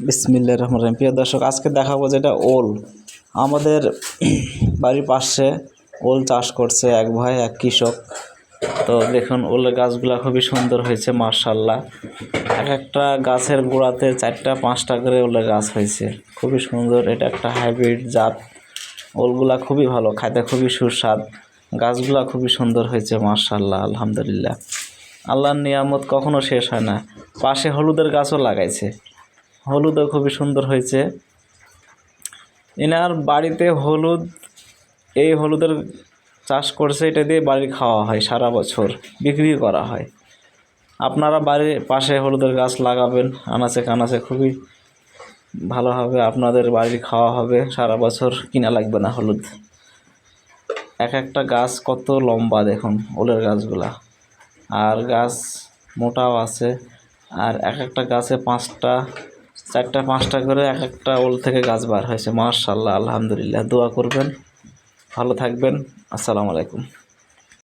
বিসমিল্লা রহমান রহিম। প্রিয় দর্শক, আজকে দেখাবো যেটা ওল। আমাদের বাড়ির পাশে ওল চাষ করছে এক ভাই, এক কৃষক। তো দেখুন, ওলের গাছগুলো খুবই সুন্দর হয়েছে মার্শাল্লাহ এক একটা গাছের গোড়াতে চারটা, পাঁচটা করে ওলের গাছ হয়েছে। খুবই সুন্দর, এটা একটা হাইব্রিড জাত। ওলগুলা খুবই ভালো, খাইতে খুবই সুস্বাদ। গাছগুলা খুবই সুন্দর হয়েছে মার্শাল্লাহ আলহামদুলিল্লাহ। আল্লাহর নিয়ামত কখনো শেষ হয় না। পাশে হলুদের গাছও লাগাইছে। হলুদও খুবই সুন্দর হয়েছে। এনার বাড়িতে হলুদ, এই হলুদের চাষ করছে, এটা দিয়ে বাড়ির খাওয়া হয় সারা বছর, বিক্রি করা হয়। আপনারা বাড়ির পাশে হলুদের গাছ লাগাবেন, আনাচে কানাচে খুবই ভালো হবে, আপনাদের বাড়ির খাওয়া হবে, সারা বছর কিনা লাগবে না হলুদ। এক একটা গাছ কত লম্বা দেখুন, ওলের গাছগুলা। আর গাছ মোটাও আছে, আর এক একটা গাছে পাঁচটা চারটা, পাঁচটা করে এক একটা ওল থেকে গাছ বার হয়েছে। মার্শাল্লাহ আলহামদুলিল্লাহ। দোয়া করবেন। ভালো থাকবেন। আসসালামু আলাইকুম।